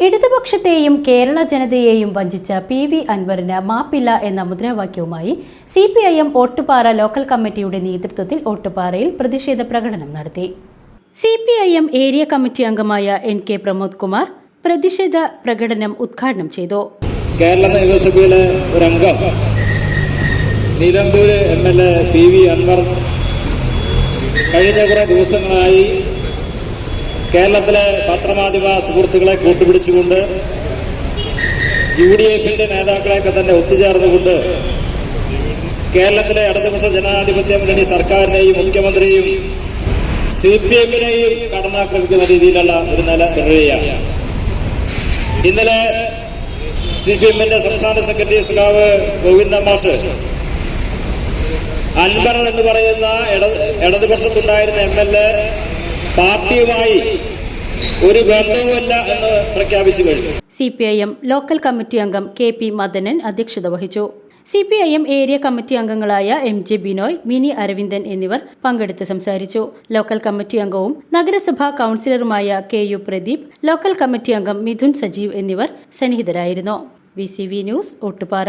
ഇടതുപക്ഷത്തെയും കേരള ജനതയെയും വഞ്ചിച്ച P V അൻവറിന് മാപ്പില്ല എന്ന മുദ്രാവാക്യവുമായി C P I M Ottupara local കമ്മിറ്റിയുടെ നേതൃത്വത്തിൽ ഓട്ടുപാറയിൽ പ്രതിഷേധ പ്രകടനം നടത്തി. C P I M area committee അംഗമായ എൻ കെ പ്രമോദ് കുമാർ പ്രതിഷേധ പ്രകടനം ഉദ്ഘാടനം ചെയ്തു. കേരള നിയമസഭയിലെ ഒരംഗം Nilambur M L A P V Anvar കഴിഞ്ഞ കുറേ ദിവസങ്ങളായി കേരളത്തിലെ പത്രമാധ്യമ സുഹൃത്തുക്കളെ കൂട്ടുപിടിച്ചുകൊണ്ട് യു ഡി എഫിന്റെ നേതാക്കളെയൊക്കെ തന്നെ ഒത്തുചേർന്നുകൊണ്ട് കേരളത്തിലെ ഇടതുപക്ഷ ജനാധിപത്യ മുന്നണി സർക്കാരിനെയും മുഖ്യമന്ത്രിയെയും സി പി എമ്മിനെയും കടന്നാക്രമിക്കുന്ന രീതിയിലുള്ള ഒരു നില തുടരുകയാണ്. ഇന്നലെ സി പി എമ്മിന്റെ സംസ്ഥാന സെക്രട്ടറി സഖാവ് ഗോവിന്ദ മാഷ് അൻവർ എന്ന് പറയുന്ന ഇട ഇടതുപക്ഷത്തുണ്ടായിരുന്ന എം എൽ എ പാർട്ടിയുമായി ഒരു ബന്ധവുമില്ല എന്ന് പ്രഖ്യാപിച്ചു കഴിഞ്ഞു. C P I M local committee അംഗം കെ പി മദനൻ അധ്യക്ഷത വഹിച്ചു. C P I M area committee അംഗങ്ങളായ എം ജെ ബിനോയ് മിനി അരവിന്ദൻ എന്നിവർ പങ്കെടുത്ത് സംസാരിച്ചു. ലോക്കൽ കമ്മിറ്റി അംഗവും നഗരസഭാ കൗൺസിലറുമായ K U Pradeep local committee അംഗം മിഥുൻ സജീവ് എന്നിവർ സന്നിഹിതരായിരുന്നു. V C V news Ottupara